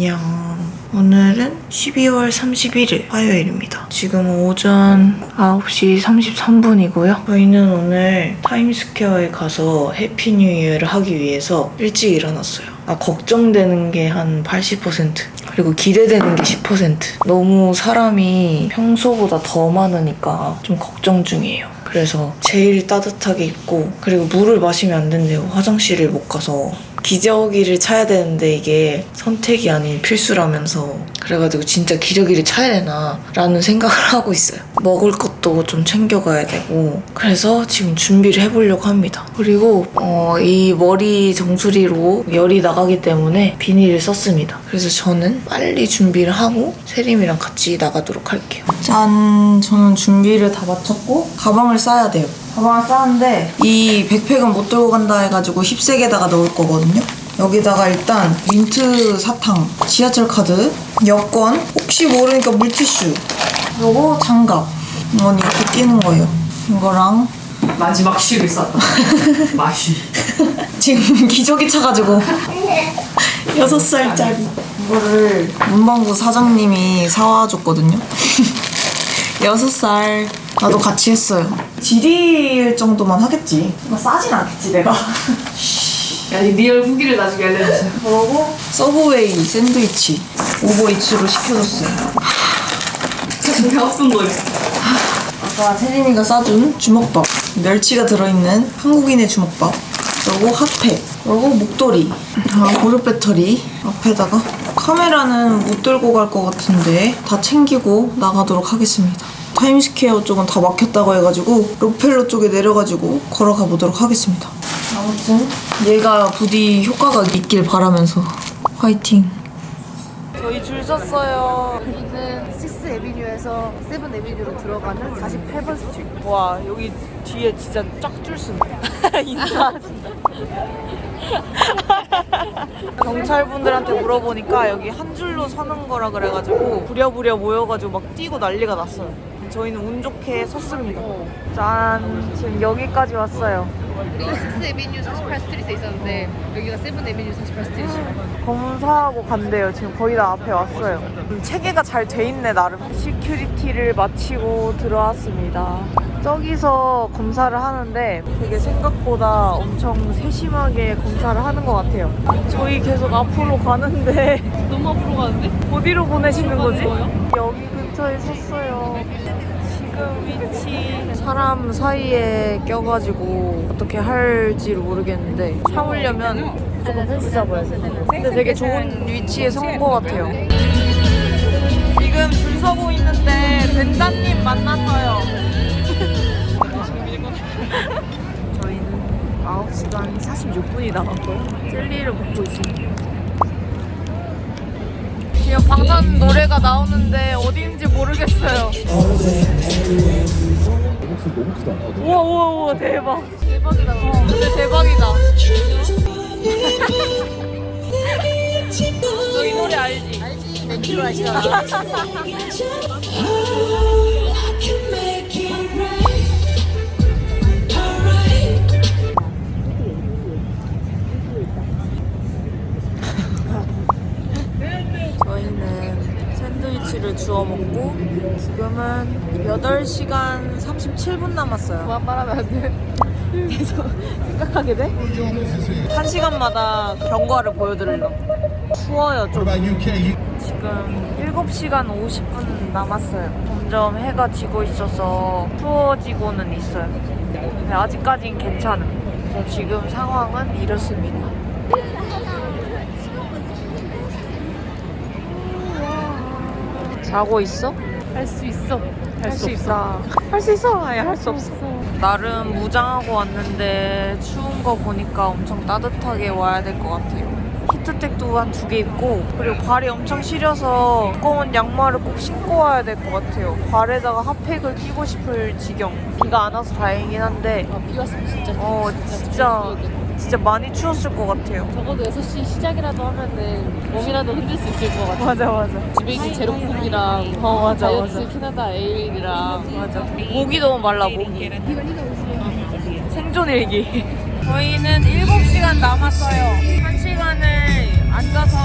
안녕. 오늘은 12월 31일 화요일입니다. 지금 오전 9시 33분이고요. 저희는 오늘 타임스퀘어에 가서 해피 뉴 이어를 하기 위해서 일찍 일어났어요. 아, 걱정되는 게 한 80%. 그리고 기대되는 게 10%. 너무 사람이 평소보다 더 많으니까 좀 걱정 중이에요. 그래서 제일 따뜻하게 입고 그리고 물을 마시면 안 된대요. 화장실을 못 가서 기저귀를 차야 되는데 이게 선택이 아닌 필수라면서 그래가지고 진짜 기저귀를 차야 되나 라는 생각을 하고 있어요. 먹을 것 도 좀 챙겨가야 되고 그래서 지금 준비를 해보려고 합니다. 그리고 어, 이 머리 정수리로 열이 나가기 때문에 비닐을 썼습니다. 그래서 저는 빨리 준비를 하고 세림이랑 같이 나가도록 할게요. 짠! 저는 준비를 다 마쳤고 가방을 싸야 돼요. 가방을 싸는데 이 백팩은 못 들고 간다 해가지고 힙색에다가 넣을 거거든요. 여기다가 일단 민트 사탕, 지하철 카드, 여권, 혹시 모르니까 물티슈, 그리고 장갑. 이건 이렇게 끼는 거예요. 이거랑 마지막 시를 썼다. 마시. 지금 기저귀 차가지고 여섯 살짜리 이거를 문방구 사장님이 사와줬거든요. 여섯 살 나도 같이 했어요. 지리일 정도만 하겠지. 뭐 싸진 않겠지 내가. 야, 이 리얼 후기를 나중에 알려주세요. 그러고 서브웨이 샌드위치 오버이츠로 시켜줬어요. 배고픈 거 있어. 아까 세림이가 싸준 주먹밥. 멸치가 들어있는 한국인의 주먹밥. 그리고 핫팩. 그리고 목도리. 아, 보조 배터리. 앞에다가 카메라는 못 들고 갈 것 같은데 다 챙기고 나가도록 하겠습니다. 타임스퀘어 쪽은 다 막혔다고 해가지고 로펠로 쪽에 내려가지고 걸어가 보도록 하겠습니다. 아무튼 얘가 부디 효과가 있길 바라면서 화이팅 저희 줄 섰어요. 여기는 시스 에비뉴에서 세븐 에비뉴로 들어가는 48번 스트리트. 와 여기 뒤에 진짜 쫙줄 서네. 인사하신다 경찰분들한테 물어보니까 여기 한 줄로 서는 거라 그래가지고 부랴부랴 모여가지고 막 뛰고 난리가 났어요 저희는 운 좋게 섰습니다 짠 지금 여기까지 왔어요 우리가 시스 에비뉴 48 스트리트에 있었는데 여기가 세븐 에비뉴 48 스트리트. 검사하고 간대요. 지금 거의 다 앞에 왔어요. 음, 체계가 잘 돼 있네 나름. 시큐리티를 마치고 들어왔습니다. 저기서 검사를 하는데 되게 생각보다 엄청 세심하게 검사를 하는 것 같아요. 저희 계속 앞으로 가는데 너무 앞으로 가는데? 어디로 보내시는 거지? 거예요? 여기 근처에 위치 사람 사이에 껴가지고 어떻게 할지 를 모르겠는데 참으려면 조금 펜스 잡아야 돼. 근데 되게 좋은 위치에 선것 같아요. 지금 줄 서고 있는데 벤다님 만났어요. 저희는 9시간 46분이 남았고요. 젤리를 먹고 있습니다. 지금 방탄 노래가 나오는데 어디인지 모르겠어요. 우와 우와 우와 대박. 대박이다. 어, 근데 대박이다. 너 이 노래 알지? 알지? 내 키로 아시 샌드위치를 주워 먹고 지금은 8시간 37분 남았어요. 그만 말하면 안 돼. 계속 생각하게 돼? 한 시간마다 경과를 보여드리려고. 추워요, 좀. 지금 7시간 50분 남았어요. 점점 해가 지고 있어서 추워지고는 있어요. 근데 아직까진 괜찮음. 그래서 지금 상황은 이렇습니다. 자고 있어? 할 수 있어. 할 수 있다. 할수 있어. 아니, 할 수 없어. 나름 무장하고 왔는데 추운 거 보니까 엄청 따뜻하게 와야 될 것 같아요. 히트텍도 한 두개 입고 그리고 발이 엄청 시려서 두꺼운 양말을 꼭 신고 와야 될 것 같아요. 발에다가 핫팩을 끼고 싶을 지경. 비가 안 와서 다행이긴 한데 아, 비 왔으면 진짜. 어 진짜 진짜 많이 추웠을 것 같아요. 적어도 6시 시작이라도 하면은 몸이라도 흔들 수 있을 것 같아. 맞아 맞아. 집에 있는 제로콤이랑 어 맞아 다이어트 맞아. 캐나다 에일이랑 맞아. 목이 너무 말라 목이. 생존 일기. 저희는 7시간 남았어요. 1시간을 앉아서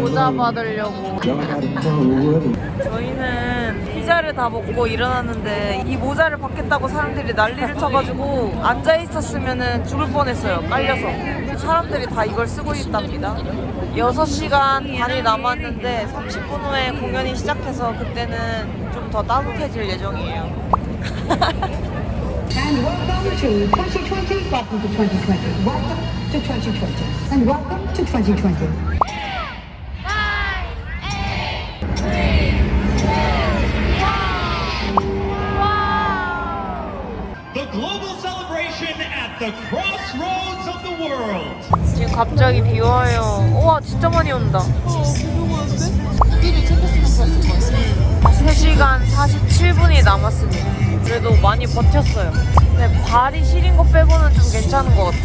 모자 받으려고. 저희는 피자를 다 먹고 일어났는데 이 모자를 받겠다고 사람들이 난리를 쳐가지고 앉아 있었으면 죽을 뻔했어요. 깔려서. 사람들이 다 이걸 쓰고 있답니다. 6시간 반이 남았는데 30분 후에 공연이 시작해서 그때는 좀 더 따뜻해질 예정이에요. And welcome to 2020, welcome to 2020, welcome to 2020, and welcome to 2020. The global celebration at the crossroads of the world. 지금 갑자기 비 와요. 우와 진짜 많이 온다. 미리 챙겼으면 좋았을 것 같아. 3시간 47분 버텼어요. 근데 발이 시린 거 빼고는 좀 괜찮은 것 같아.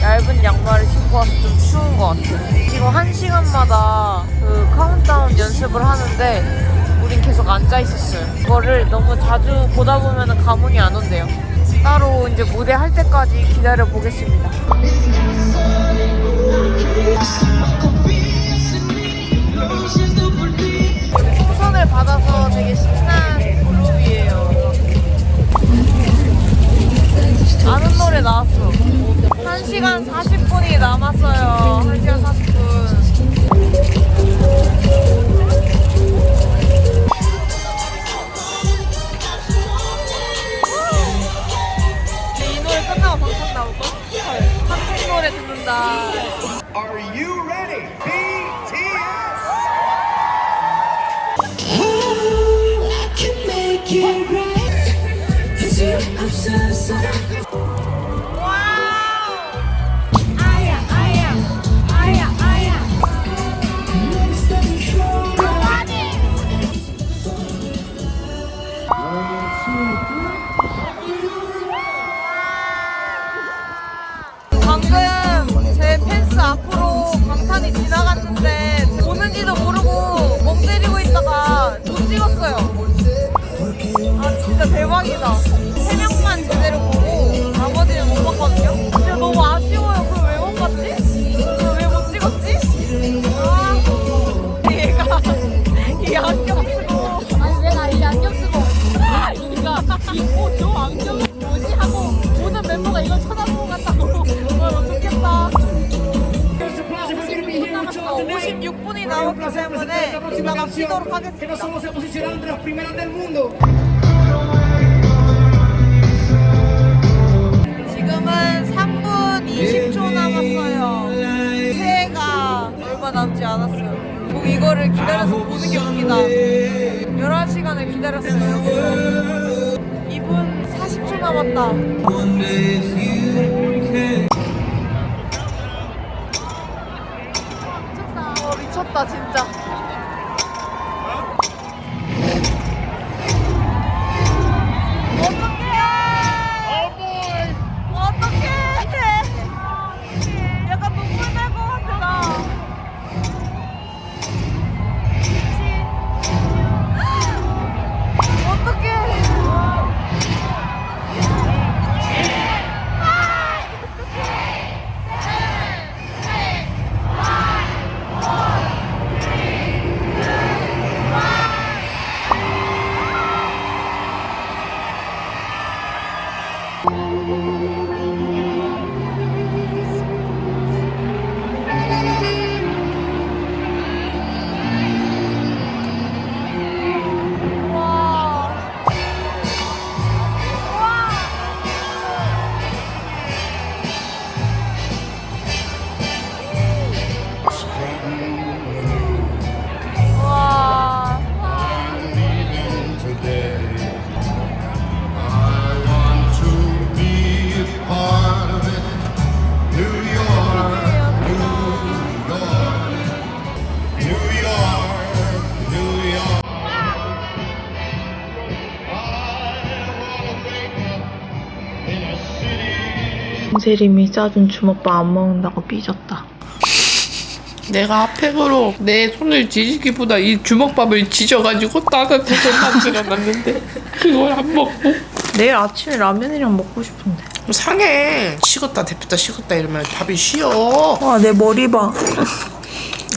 얇은 양말을 신고 와서 좀 추운 것 같아. 지금 1시간마다 그 카운트다운 연습을 하는데 우린 계속 앉아 있었어요. 그거를 너무 자주 보다 보면 감흥이 안 온대요. 따로 이제 무대 할 때까지 기다려 보겠습니다. 노래 나왔어. 1시간 40분이 남았어요. 1시간 40분. 이 노래 끝나고 방송 나올걸? 헐. 한국 노래 듣는다. Are you ready? BTS! 방금 방탄이 지나갔는데 보는지도 모르고 멍 때리고 있다가 못 찍었어요. 아 진짜 대박이다. 세 명만 제대로 보고 나머지는 못 봤거든요. 때문에 이따가 쉬도록 하겠습니다. somos se posicionaron entre las primeras del mundo. 지금은 3분 20초 남았어요. 새해가 얼마 남지 않았어요. 꼭 이거를 기다려서 보는 게 웃기다. 11시간을 기다렸어요. 여기서. 2분 40초 남았다. 미쳤다. 어, 미쳤다, 진짜. 홍세림이 싸준 주먹밥 안 먹는다고 삐졌다. 내가 핫팩으로 내 손을 지지기보다 이 주먹밥을 지져가지고 따뜻하게 만들어 놨는데 그걸 안 먹고 내일 아침에 라면이랑 먹고 싶은데. 상해 식었다 데폈다 식었다 이러면 밥이 쉬어 와, 내 머리 봐.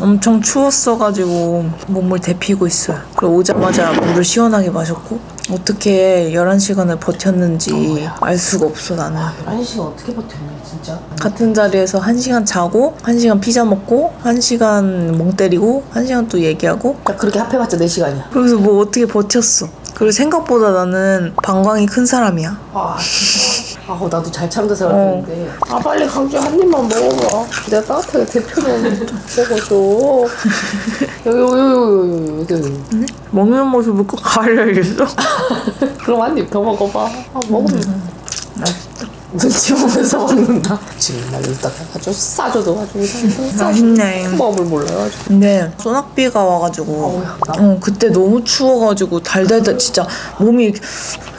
엄청 추웠어가지고 몸을 데피고 있어요. 그리고 오자마자 물을 시원하게 마셨고 어떻게 11시간을 버텼는지 알 수가 없어 나는. 11시간 어떻게 버텼냐 진짜 같은 자리에서 1시간 자고 1시간 피자 먹고 1시간 멍 때리고 1시간 또 얘기하고 딱 그렇게 합해봤자 4시간이야 그래서 뭐 어떻게 버텼어. 그리고 생각보다 나는 방광이 큰 사람이야. 아 진짜 아 나도 잘 참다 어. 생각했는데. 아 빨리 강주 한 입만 먹어봐. 내가 따뜻하게 대표는 먹어줘. 여기 먹는 모습을 꼭 가려야겠어. 그럼 한 입 더 먹어봐. 아 먹으면 눈치 보면서 먹는다. 정말 여기다가 아주 싸줘도 아주 맛있네. 마음을 몰라가지고. 근데 소낙비가 와가지고 어 그때 너무 추워가지고 달달달 진짜 몸이 이렇게,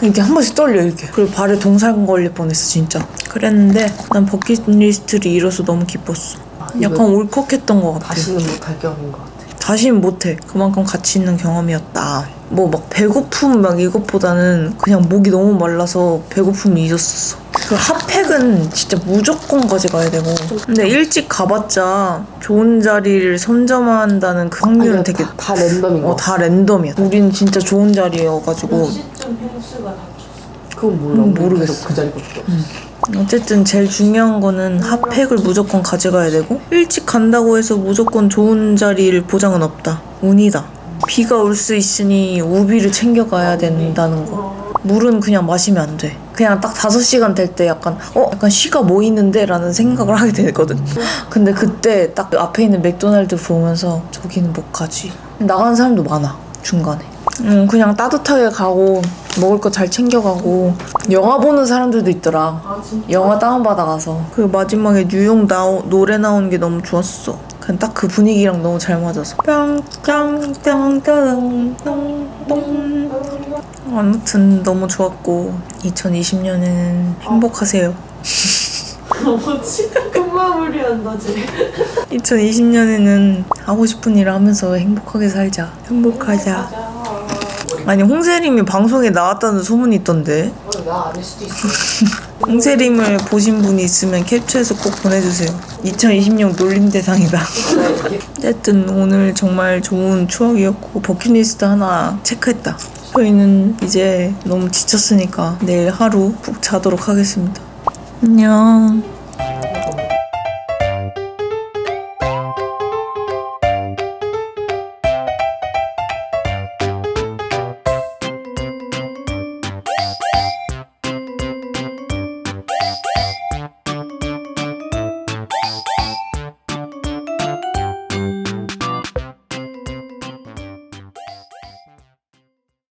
이렇게 한 번씩 떨려 이렇게. 그리고 발에 동상 걸릴 뻔했어 진짜. 그랬는데 난 버킷리스트를 이뤄서 너무 기뻤어. 약간 울컥했던 것 같아. 다시는 못할 경험인 것 같아. 다시는 못해. 그만큼 가치 있는 경험이었다. 뭐 막 배고픔 막 이것보다는 그냥 목이 너무 말라서 배고픔이 잊었었어 그 핫팩은 진짜 무조건 가져가야 되고. 근데 일찍 가봤자 좋은 자리를 선점한다는 그 확률은 아니야, 되게 다, 다 랜덤인 거. 어, 다 랜덤이야. 우린 진짜 좋은 자리여가지고. 그건 몰라. 음, 모르겠어. 계속 그 자리밖에 없어. 어쨌든 제일 중요한 거는 핫팩을 무조건 가져가야 되고 일찍 간다고 해서 무조건 좋은 자리를 보장은 없다. 운이다. 비가 올 수 있으니 우비를 챙겨가야 된다는 거. 물은 그냥 마시면 안 돼. 그냥 딱 5시간 될 때 약간 어? 약간 쉬가 모이는데? 라는 생각을 하게 되거든. 근데 그때 딱 앞에 있는 맥도날드 보면서 저기는 못 가지. 나가는 사람도 많아. 중간에. 음, 그냥 따뜻하게 가고 먹을 거 잘 챙겨가고 영화 보는 사람들도 있더라. 영화 다운받아 가서 그 마지막에 뉴욕 나오, 노래 나오는 게 너무 좋았어. 그냥 딱 그 분위기랑 너무 잘 맞아서. 뿅뿅뿅뿅뿅 아무튼 너무 좋았고 2020년에는 행복하세요. 금마무리한다 지 2020년에는 하고 싶은 일을 하면서 행복하게 살자. 행복하자. 아니 홍세림이 방송에 나왔다는 소문이 있던데. 나 아닐 수도 있어 홍세림을 보신 분이 있으면 캡처해서 꼭 보내주세요. 2020년 놀림 대상이다. 어쨌든 오늘 정말 좋은 추억이었고 버킷리스트 하나 체크했다. 저희는 이제 너무 지쳤으니까 내일 하루 푹 자도록 하겠습니다. 안녕.